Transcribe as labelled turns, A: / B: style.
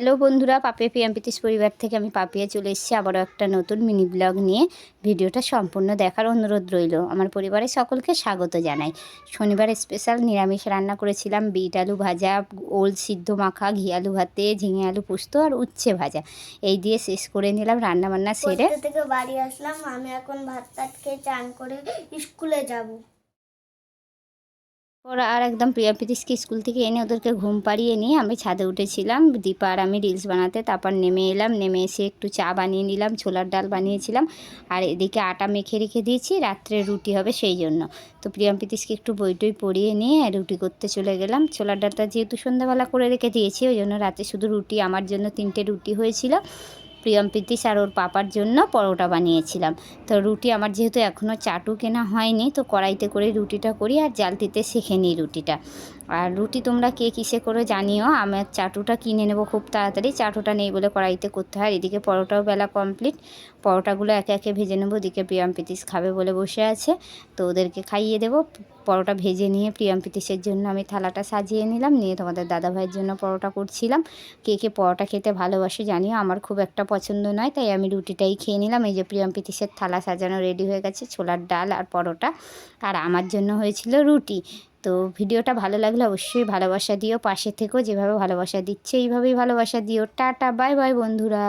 A: Hello বন্ধুরা, পাপিয়া পিয়াম পিতিস পরিবার থেকে আমি পাপিয়া চলে এসেছি আবারও একটা নতুন মিনি ব্লগ নিয়ে। ভিডিওটা সম্পূর্ণ দেখার অনুরোধ রইল। আমার পরিবারের সকলকে স্বাগত জানাই। শনিবার স্পেশাল নিরামিষ রান্না করেছিলাম, বিট আলু ভাজা, ওল সিদ্ধ মাখা, ঘি আলু ভাতে, ঝিঙে আলু পোস্ত আর উচ্ছে ভাজা। এই দিয়ে শেষ করে নিলাম রান্না বান্না সেরে
B: থেকে বাড়ি আসলাম, আমি এখন ভাত টাত খেয়ে চান করে স্কুলে যাব।
A: ওরা আর একদম প্রিয়া প্রীতিশকে স্কুল থেকে এনে ওদেরকে ঘুম পাড়িয়ে নিয়ে আমি ছাদে উঠেছিলাম। দীপা আর আমি রিলস বানাতে তারপর নেমে এলাম। নেমে এসে একটু চা বানিয়ে নিলাম, ছোলার ডাল বানিয়েছিলাম। আর এদিকে আটা মেখে রেখে দিয়েছি, রাত্রে রুটি হবে সেই জন্য। তো প্রিয়াম প্রীতিশকে একটু বই টই পড়িয়ে নিয়ে রুটি করতে চলে গেলাম। ছোলার ডালটা যেহেতু সন্ধ্যাবেলা করে রেখে দিয়েছি, ওই জন্য রাতে শুধু রুটি, আমার জন্য তিনটে রুটি হয়েছিল। প্রিয়ম প্রীতিশ আর ওর পাপার জন্য পরোটা বানিয়েছিলাম। তো রুটি আমার যেহেতু এখনও চাটু কেনা হয়নি, তো কড়াইতে করে রুটিটা করি আর জালতিতে শেখে নিই রুটিটা। আর রুটি তোমরা কে কিসে করে জানিও আমার চাটুটা কিনে নেব খুব তাড়াতাড়ি, চাটুটা নেই বলে কড়াইতে করতে হয়। এদিকে পরোটাও বেলা কমপ্লিট পরোটাগুলো একে একে ভেজে নেব, ওদিকে প্রিয়াম প্রীতিশ খাবে বলে বসে আছে, তো ওদেরকে খাইয়ে দেবো। পরোটা ভেজে নিয়ে প্রিয়াম প্রীতিশের জন্য আমি থালাটা সাজিয়ে নিলাম। নিয়ে তোমাদের দাদা ভাইয়ের জন্য পরোটা করছিলাম। কে কে পরোটা খেতে ভালোবাসে জানিও, আমার খুব একটা পছন্দ নয়, তাই আমি রুটিটাই খেয়ে নিলাম। এই যে প্রিয়াম প্রীতিশের থালা সাজানো রেডি হয়ে গেছে, ছোলার ডাল আর পরোটা। আর আমার জন্য হয়েছিল রুটি। তো ভিডিওটা ভালো লাগলে অবশ্যই ভালোবাসা দিও, পাশে থেকেও যেভাবে ভালোবাসা দিচ্ছে, এইভাবেই ভালোবাসা দিও। টাটা, বাই বাই, বন্ধুরা।